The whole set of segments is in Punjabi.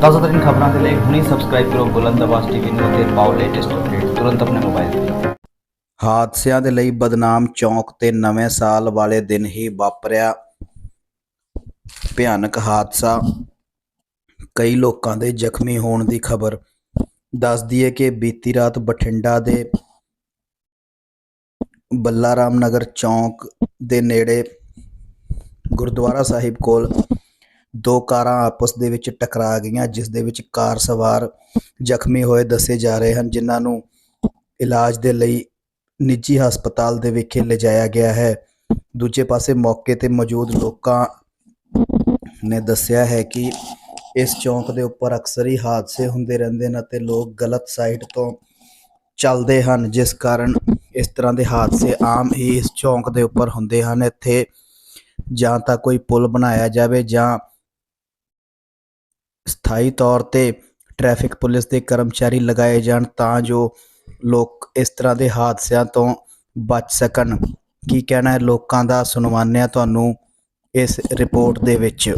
ਤਾਜ਼ਾ ਖਬਰਾਂ ਦੇ ਲਈ ਹੁਣੀ ਸਬਸਕ੍ਰਾਈਬ ਕਰੋ ਬੁਲੰਦ ਆਵਾਜ਼ ਟੀਵੀ ਨੂੰ ਅਤੇ ਪਾਓ ਲੇਟੈਸਟ ਅਪਡੇਟ ਤੁਰੰਤ ਆਪਣੇ ਮੋਬਾਈਲ ਤੇ। ਹਾਦਸਿਆਂ ਦੇ ਲਈ ਬਦਨਾਮ ਚੌਂਕ ਤੇ ਨਵੇਂ ਸਾਲ ਵਾਲੇ ਦਿਨ ਹੀ ਵਾਪਰਿਆ ਭਿਆਨਕ ਹਾਦਸਾ। ਕਈ ਲੋਕਾਂ ਦੇ ਜ਼ਖਮੀ ਹੋਣ ਦੀ ਖਬਰ। ਦੱਸਦੀ ਹੈ ਕਿ ਬੀਤੀ ਰਾਤ ਬਠਿੰਡਾ ਦੇ ਬੱਲਾਰਾਮ ਨਗਰ ਚੌਂਕ ਦੇ ਨੇੜੇ ਗੁਰਦੁਆਰਾ ਸਾਹਿਬ ਕੋਲ ਦੋ ਕਾਰਾਂ ਆਪਸ ਦੇ ਵਿੱਚ ਟਕਰਾ ਗਈਆਂ, ਜਿਸ ਦੇ ਵਿੱਚ ਕਾਰ ਸਵਾਰ ਜ਼ਖਮੀ ਹੋਏ ਦੱਸੇ ਜਾ ਰਹੇ ਹਨ, ਜਿਨ੍ਹਾਂ ਨੂੰ ਇਲਾਜ ਦੇ ਲਈ ਨਿੱਜੀ ਹਸਪਤਾਲ ਦੇ ਵਿਖੇ ਲਿਜਾਇਆ ਗਿਆ ਹੈ। ਦੂਜੇ ਪਾਸੇ ਮੌਕੇ ਤੇ ਮੌਜੂਦ ਲੋਕਾਂ ਨੇ ਦੱਸਿਆ ਹੈ ਕਿ ਇਸ ਚੌਂਕ ਦੇ ਉੱਪਰ ਅਕਸਰ ਹੀ ਹਾਦਸੇ ਹੁੰਦੇ ਰਹਿੰਦੇ ਨੇ ਅਤੇ ਲੋਕ ਗਲਤ ਸਾਈਡ ਤੋਂ ਚੱਲਦੇ ਹਨ, ਜਿਸ ਕਾਰਨ ਇਸ ਤਰ੍ਹਾਂ ਦੇ ਹਾਦਸੇ ਆਮ ਹੀ ਇਸ ਚੌਂਕ ਦੇ ਉੱਪਰ ਹੁੰਦੇ ਹਨ। ਇੱਥੇ ਜਾਂ ਤਾਂ ਕੋਈ ਪੁਲ ਬਣਾਇਆ ਜਾਵੇ ਜਾਂ ਸਥਾਈ ਤੌਰ ਤੇ ਟ੍ਰੈਫਿਕ ਪੁਲਿਸ ਦੇ ਕਰਮਚਾਰੀ ਲਗਾਏ ਜਾਣ ਤਾਂ ਜੋ ਲੋਕ ਇਸ ਤਰ੍ਹਾਂ ਦੇ ਹਾਦਸਿਆਂ ਤੋਂ ਬਚ ਸਕਣ। ਕੀ ਕਹਿਣਾ ਹੈ ਲੋਕਾਂ ਦਾ ਸੁਣਵਾਉਂਦੇ ਹਾਂ ਤੁਹਾਨੂੰ ਇਸ ਰਿਪੋਰਟ ਦੇ ਵਿੱਚ?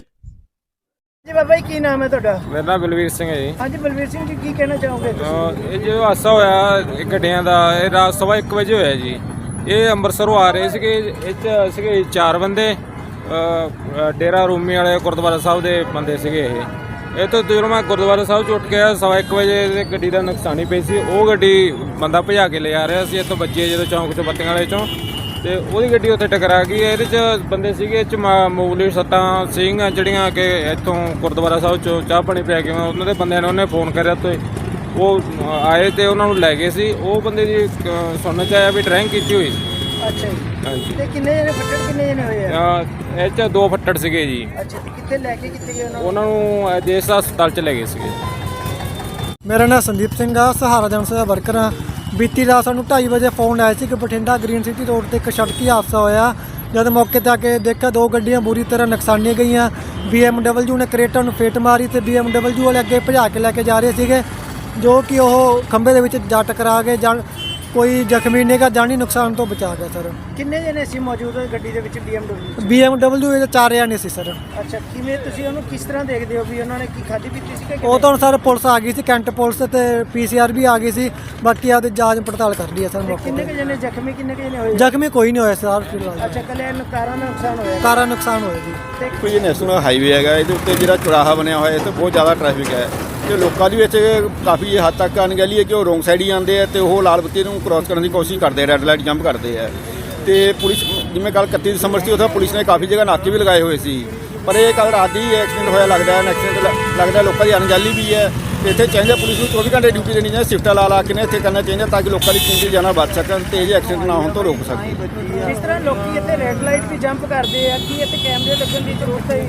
ਜੀ ਬਾਬਾ ਜੀ ਕੀ ਨਾਮ ਹੈ ਤੁਹਾਡਾ? ਮੇਰਾ ਨਾਮ ਬਲਵੀਰ ਸਿੰਘ ਹੈ ਜੀ। ਹਾਂਜੀ ਬਲਵੀਰ ਸਿੰਘ ਜੀ ਕੀ ਕਹਿਣਾ ਚਾਹੋਗੇ ਤੁਸੀਂ? ਅਹ ਇਹ ਜੋ ਹਾਦਸਾ ਹੋਇਆ ਇਹ ਗੱਡੀਆਂ ਦਾ ਇਹ ਰਾਤ ਸਵਾ 1 ਵਜੇ ਹੋਇਆ ਜੀ। ਇਹ ਅੰਮ੍ਰਿਤਸਰੋਂ ਆ ਰਹੇ ਸੀਗੇ ਇਹ 'ਚ ਸੀਗੇ ਚਾਰ ਬੰਦੇ। ਅਹ, ਅਹ, ਡੇਰਾ ਰੂਮੀ ਵਾਲੇ ਗੁਰਦੁਆਰਾ ਸਾਹਿਬ ਦੇ ਬੰਦੇ ਸੀਗੇ ਇਹ। ਇਹ ਤੋਂ ਜਦੋਂ ਮੈਂ ਗੁਰਦੁਆਰਾ ਸਾਹਿਬ ਚ ਉੱਠ ਗਿਆ ਆਇਆ, ਸਵਾ 1 ਵਜੇ ਤੇ ਗੱਡੀ ਦਾ ਨੁਕਸਾਨੀ ਪਈ ਸੀ। ਉਹ ਗੱਡੀ ਬੰਦਾ ਭਜਾ ਕੇ ਲੈ ਆ ਰਿਹਾ ਸੀ ਇੱਥੋਂ ਬੱਚੇ ਜਦੋਂ ਚੌਂਕ ਚੋਂ ਬੱਤੀਆਂ ਵਾਲੇ ਚੋਂ। ਤੇ ਉਹਦੀ ਗੱਡੀ ਉੱਥੇ ਟਕਰਾ ਗਈ। ਇਹਦੇ ਚ ਬੰਦੇ ਸੀਗੇ ਇਹ ਚ ਮਾ- ਮੂਲੀ ਸੱਤਾਂ ਸਿੰਘ ਆ ਜਿਹੜੀਆਂ ਕਿ ਇੱਥੋਂ ਗੁਰਦੁਆਰਾ ਸਾਹਿਬ ਚੋਂ ਚਾਹ ਪਾਣੀ ਪਿਆ ਕੇ ਉਹਨਾਂ ਦੇ ਬੰਦਿਆਂ ਨੇ ਉਹਨੇ ਫੋਨ ਕਰਿਆ ਤੇ ਉਹ ਆਏ ਤੇ ਉਹਨਾਂ ਨੂੰ ਲੈ ਗਏ ਸੀ। ਉਹ ਬੰਦੇ ਦੀ ਸੁਣਨ ਚ ਆਇਆ ਵੀ ਡਰਾਈਵਿੰਗ ਕੀਤੀ ਹੋਈ ਸੀ। ਅੱਛਾ ਜੀ। ਹਾਂਜੀ। ਤੇ ਕਿੰਨੇ ਜਣੇ ਫੱਟੜ ਕਿੰਨੇ ਜਣੇ ਹੋਏ ਆ? ਅ, ਇਹ ਚ ਦੋ ਫੱਟੜ ਸੀਗੇ ਜੀ। ਅੱਛਾ ਤੇ ਕਿੱਥੇ ਲੈ ਕੇ ਕਿੱਥੇ ਗਏ ਉਹਨਾਂ ਨੂੰ? ਉਹਨਾਂ ਨੂੰ ਅ, ਦੇਸ਼ ਹਸਪਤਾਲ ਚ ਲੈ ਗਏ ਸੀਗੇ। ਮੇਰਾ ਨਾਮ ਸੰਦੀਪ ਸਿੰਘ ਆ ਸਹਾਰਾ ਜਨਸ ਦਾ ਵਰਕਰ ਆ। ਬੀਤੀ ਰਾਤ ਸਾਨੂੰ 2:30 ਵਜੇ ਫੋਨ ਆਇਆ ਸੀ ਕਿ ਬਠਿੰਡਾ ਗ੍ਰੀਨ ਸਿਟੀ ਰੋਡ ਤੇ ਇੱਕ ਸੜਕੀ ਹਾਦਸਾ ਹੋਇਆ। ਜਦ ਮੌਕੇ ਤੇ ਆ ਕੇ ਦੇਖਿਆ ਦੋ ਗੱਡੀਆਂ ਬੁਰੀ ਤਰ੍ਹਾਂ ਨੁਕਸਾਨੀਆਂ ਗਈਆਂ। BMW ਨੇ ਕਰੇਟਾ ਨੂੰ ਫੇਟ ਮਾਰੀ ਤੇ BMW ਵਾਲੇ ਅੱਗੇ ਭਜਾ ਕੇ ਲੈ ਕੇ ਜਾ ਰਹੇ ਸੀਗੇ ਜੋ ਕਿ ਉਹ ਖੰਭੇ ਦੇ ਵਿੱਚ ਜਾ ਟਕਰਾ ਗਏ ਜਾਨ ਕੋਈ ਜ਼ਖਮੀ ਨਹੀਂਗਾ ਜਾਨੀ ਨੁਕਸਾਨ ਤੋਂ ਬਚਾ ਗਿਆ ਸਰ। ਕਿੰਨੇ ਜਣੇ ਸੀ ਮੌਜੂਦ ਹੋਏ ਗੱਡੀ ਦੇ ਵਿੱਚ BMW BMW ਇਹ ਚਾਰ ਜਾਣੇ ਸੀ ਸਰ। ਅੱਛਾ ਕਿਵੇਂ ਤੁਸੀਂ ਉਹਨੂੰ ਕਿਸ ਤਰ੍ਹਾਂ ਦੇਖਦੇ ਹੋ ਵੀ ਉਹਨਾਂ ਨੇ ਕੀ ਖਾਧੀ ਪੀਤੀ ਸੀ ਕਿ ਉਹ ਤਾਂ ਹੁਣ ਸਰ ਪੁਲਿਸ ਆ ਗਈ ਸੀ ਕੈਂਟ ਪੁਲਿਸ ਤੇ ਪੀਸੀਆਰ ਵੀ ਆ ਗਈ ਸੀ ਬਾਕੀ ਆਪਦੀ ਜਾਂਚ ਪੜਤਾਲ ਕਰ ਲਈ ਹੈ ਸਰ ਮੌਕੇ ਕਿੰਨੇ ਕੁ ਜਣੇ ਜ਼ਖਮੀ ਕਿੰਨੇ ਕੁ ਜਣੇ ਹੋਏ? ਜ਼ਖਮੀ ਕੋਈ ਨਹੀਂ ਹੋਇਆ ਸਰ ਫਿਲਹਾਲ ਅੱਛਾ ਕੱਲੇ ਨੁਕਸਾਰਾਂ ਦਾ ਨੁਕਸਾਨ ਹੋਇਆ। ਕਾਰਾਂ ਨੁਕਸਾਨ ਹੋਇਆ ਜੀ। ਕੋਈ ਨੈਸ਼ਨਲ ਹਾਈਵੇ ਹੈਗਾ ਇਹਦੇ ਉੱਤੇ ਜਿਹੜਾ ਚੁਰਾਹਾ ਬਣਿਆ ਹੋਇਆ ਇਹ ਤੇ ਬਹੁਤ ਜ਼ਿਆਦਾ ਟ੍ਰੈਫਿਕ ਹੈ। ਤੇ ਲੋਕਾਂ ਦੀ ਵਿੱਚ ਕਾਫੀ ਹੱਦ ਤੱਕ ਅਣਗਹਿਲੀ ਹੈ ਕਿ ਉਹ ਰੋਂਗ ਸਾਈਡ ਹੀ ਆਉਂਦੇ ਆ ਤੇ ਉਹ ਲਾਲ ਬੱਤੀ ਨੂੰ ਕ੍ਰਾਸ ਕਰਨ ਦੀ ਕੋਸ਼ਿਸ਼ ਕਰਦੇ ਆ ਰੈੱਡ ਲਾਈਟ ਜੰਪ ਕਰਦੇ ਆ। ਤੇ ਪੁਲਿਸ, ਜਿਵੇਂ ਕੱਲ 31 ਦਸੰਬਰ ਸੀ, ਉੱਥੇ ਪੁਲਿਸ ਨੇ ਕਾਫੀ ਜਗ੍ਹਾ ਨਾਕੇ ਵੀ ਲਗਾਏ ਹੋਏ ਸੀ। ਪਰ ਇਹ ਕੱਲ ਰਾਤ ਦੀ ਐਕਸੀਡੈਂਟ ਹੋਇਆ, ਲੱਗਦਾ ਹੈ ਐਕਸੀਡੈਂਟ ਲੱਗਦਾ ਲੋਕਾਂ ਦੀ ਅਣਗਹਿਲੀ ਵੀ ਹੈ। ਤੇ ਇੱਥੇ ਚਾਹੀਦਾ ਪੁਲਿਸ ਨੂੰ 24 ਘੰਟੇ ਡਿਊਟੀ ਦੇਣੀ ਚਾਹੀਦੀ, ਸ਼ਿਫਟਾਂ ਲਾ ਲਾ ਕੇ ਨੇ ਇੱਥੇ ਕਰਨਾ ਚਾਹੀਦਾ ਤਾਂ ਕਿ ਲੋਕਾਂ ਦੀ ਕੀਮਤੀ ਜਾਨਾਂ ਬਚ ਸਕਣ ਤੇ ਇਹ ਐਕਸੀਡੈਂਟ ਨਾ ਹੋਣ ਤੋਂ ਰੋਕ ਸਕਣ। ਜਿਸ ਤਰ੍ਹਾਂ ਲੋਕੀ ਇੱਥੇ ਰੈੱਡ ਲਾਈਟ ਵੀ ਜੰਪ ਕਰਦੇ ਆ, ਕੀ ਇੱਥੇ ਕੈਮਰੇ ਲੱਗਣ ਦੀ ਜ਼ਰੂਰਤ ਹੈ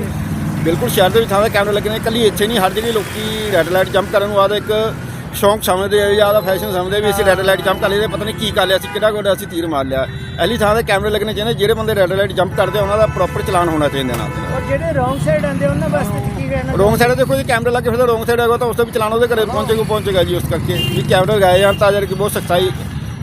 ਬਿਲਕੁਲ ਸ਼ਹਿਰ ਦੇ ਵਿੱਚ ਥਾਂ ਕੈਮਰੇ ਲੱਗੇ ਨੇ। ਇਕੱਲੀ ਇੱਥੇ ਨਹੀਂ ਹਰ ਜਗ੍ਹਾ ਲੋਕੀ ਰੈੱਡ ਲਾਈਟ ਜੰਪ ਕਰਨ ਨੂੰ ਆਦਾ ਇੱਕ ਸ਼ੌਂਕ ਸਮਝਦੇ ਆ ਜਾਂ ਦਾ ਫੈਸ਼ਨ ਸਮਝਦੇ ਵੀ ਅਸੀਂ ਰੈੱਡ ਲਾਈਟ ਜੰਪ ਕਰ ਲਈਏ ਪਤਾ ਨਹੀਂ ਕੀ ਕਰ ਲਿਆ ਸੀ ਕਿਹੜਾ ਗੋਡਾ ਅਸੀਂ ਤੀਰ ਮਾਰ ਲਿਆ। ਐਲੀ ਥਾਂ ਤੇ ਕੈਮਰੇ ਲੱਗਣੇ ਚਾਹੀਦੇ ਜਿਹੜੇ ਬੰਦੇ ਰੈੱਡ ਲਾਈਟ ਜੰਪ ਕਰਦੇ ਉਹਨਾਂ ਦਾ ਪ੍ਰੋਪਰ ਚਲਾਨ ਹੋਣਾ ਚਾਹੀਦਾ ਨਾਲ ਔਰ ਜਿਹੜੇ ਰੋਂਗ ਸਾਈਡ ਆਉਂਦੇ ਉਹਨਾਂ ਵਾਸਤੇ ਕੀ ਕਹਿਣਾ ਰੋਂਗ ਸਾਈਡ ਦੇਖੋ ਜੀ ਕੈਮਰੇ ਲੱਗੇ ਫਿਰ ਰੋਂਗ ਸਾਈਡ ਹੈਗਾ ਤਾਂ ਉਸ ਤੇ ਵੀ ਚਲਾਨ ਉਹਦੇ ਘਰੇ ਪਹੁੰਚੇਗਾ ਪਹੁੰਚੇਗਾ ਜੀ ਉਸ ਕਰਕੇ। ਵੀ ਕੈਮਰੇ ਲਗਾਏ ਜਾਣ ਤਾਂ ਜਦ ਕਿ ਬਹੁਤ ਸਖਤਾਈ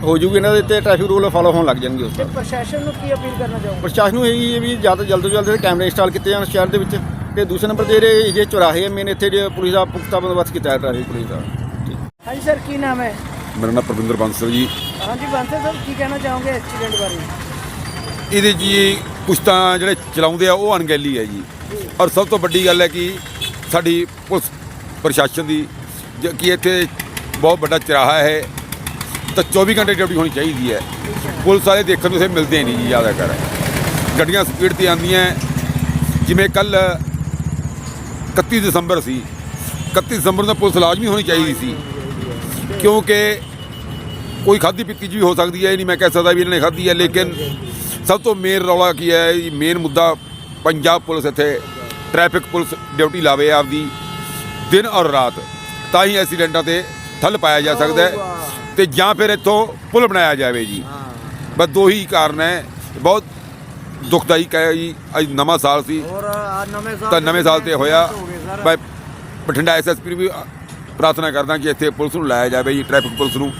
ਹੋ ਜੂਗੀ ਇਹਨਾਂ ਦੇ ਤੇ ਟ੍ਰੈਫਿਕ ਰੂਲ ਫਾਲੋ ਹੋਣ ਲੱਗ ਜਾਣਗੇ ਉਸ ਤੇ। ਪ੍ਰਸ਼ਾਸਨ ਨੂੰ ਕੀ ਅਪੀਲ ਕਰਨਾ ਚਾਹੋਗੇ? ਪ੍ਰਸ਼ਾਸਨ ਨੂੰ ਇਹੀ ਵੀ ਜ਼ਿਆਦਾ ਜਲਦ ਤੋਂ ਜਲਦ ਕੈਮਰੇ ਇੰਸਟਾਲ ਕੀਤੇ ਜਾਣ ਸ਼ਹਿਰ ਦੇ ਵਿੱਚ। ਤੇ ਦੂਸਰੇ ਨੰਬਰ ਤੇ ਜਿਹੜੇ ਇਹ ਚੁਰਾਹੇ ਮੇਨ ਇੱਥੇ ਜਿਹੜੇ ਪੁਲਿਸ ਦਾ ਪੁਖਤਾ ਬੰਦੋਬਸਤ ਕੀਤਾ ਹੈ ਟ੍ਰੈਫਿਕ ਪੁਲਿਸ ਦਾ। ਹਾਂਜੀ ਸਰ ਕੀ ਨਾਮ ਹੈ? ਮੇਰਾ ਨਾਮ ਪ੍ਰਵਿੰਦਰ ਬਾਂਸਲ ਜੀ। ਹਾਂਜੀ ਬਾਂਸਲ ਸਾਹਿਬ ਕੀ ਕਹਿਣਾ ਚਾਹੋਗੇ ਐਕਸੀਡੈਂਟ ਬਾਰੇ? ਇਹਦੇ ਜੀ ਕੁਛ ਤਾਂ ਜਿਹੜੇ ਚਲਾਉਂਦੇ ਆ ਉਹ ਅਣਗਹਿਲੀ ਹੈ ਜੀ। ਔਰ ਸਭ ਤੋਂ ਵੱਡੀ ਗੱਲ ਹੈ ਕਿ ਸਾਡੀ ਪੁਲਿਸ ਪ੍ਰਸ਼ਾਸਨ ਦੀ ਕਿ ਇੱਥੇ ਬਹੁਤ ਵੱਡਾ ਚਰਾਹਾ ਹੈ ਤਾਂ 24 ਘੰਟੇ ਡਿਊਟੀ ਹੋਣੀ ਚਾਹੀਦੀ ਹੈ। ਪੁਲਿਸ ਵਾਲੇ ਦੇਖਣ ਨੂੰ ਸੇ ਮਿਲਦੇ ਨਹੀਂ ਜੀ ਜ਼ਿਆਦਾ ਕਰ ਗੱਡੀਆਂ ਸਪੀਡ ਤੇ ਆਉਂਦੀਆਂ ਜਿਵੇਂ ਕੱਲ 31 ਦਸੰਬਰ ਸੀ। 31 ਦਸੰਬਰ ਨੂੰ ਪੁਲਿਸ ਲਾਜ਼ਮੀ ਹੋਣੀ ਚਾਹੀਦੀ ਸੀ। ਕਿਉਂਕਿ ਕੋਈ ਖਾਦੀ ਪੀਤੀ ਜੀ ਵੀ ਹੋ ਸਕਦੀ ਹੈ, ਇਹ ਨਹੀਂ ਮੈਂ ਕਹਿ ਸਕਦਾ ਵੀ ਇਹਨਾਂ ਨੇ ਖਾਧੀ ਹੈ, ਲੇਕਿਨ ਸਭ ਤੋਂ ਮੇਨ ਰੌਲਾ ਕੀ ਹੈ ਮੇਨ ਮੁੱਦਾ ਪੰਜਾਬ ਪੁਲਿਸ ਇੱਥੇ ਟ੍ਰੈਫਿਕ ਪੁਲਿਸ ਡਿਊਟੀ ਲਾਵੇ ਆਪਦੀ ਦਿਨ ਔਰ ਰਾਤ। ਤਾਂ ਹੀ ਐਕਸੀਡੈਂਟਾਂ ਤੇ ਥੱਲ ਪਾਇਆ ਜਾ ਸਕਦਾ ਹੈ ਤੇ ਜਾਂ ਫਿਰ ਇੱਥੋਂ ਪੁਲ ਬਣਾਇਆ ਜਾਵੇ ਜੀ। ਬਸ ਦੋ ਹੀ ਕਾਰਨ ਹੈ। ਬਹੁਤ ਦੁਖਦਾਈ ਹੈ ਜੀ ਅੱਜ ਨਵਾਂ ਸਾਲ ਸੀ। ਨਵੇਂ ਤਾਂ ਨਵੇਂ ਸਾਲ ਤੇ ਹੋਇਆ। ਮੈਂ ਬਠਿੰਡਾ ਐਸਐਸਪੀ ਨੂੰ ਵੀ ਪ੍ਰਾਰਥਨਾ ਕਰਦਾ ਕਿ ਇੱਥੇ ਪੁਲਿਸ ਨੂੰ ਲਾਇਆ ਜਾਵੇ ਜੀ ਟ੍ਰੈਫਿਕ ਪੁਲਿਸ ਨੂੰ।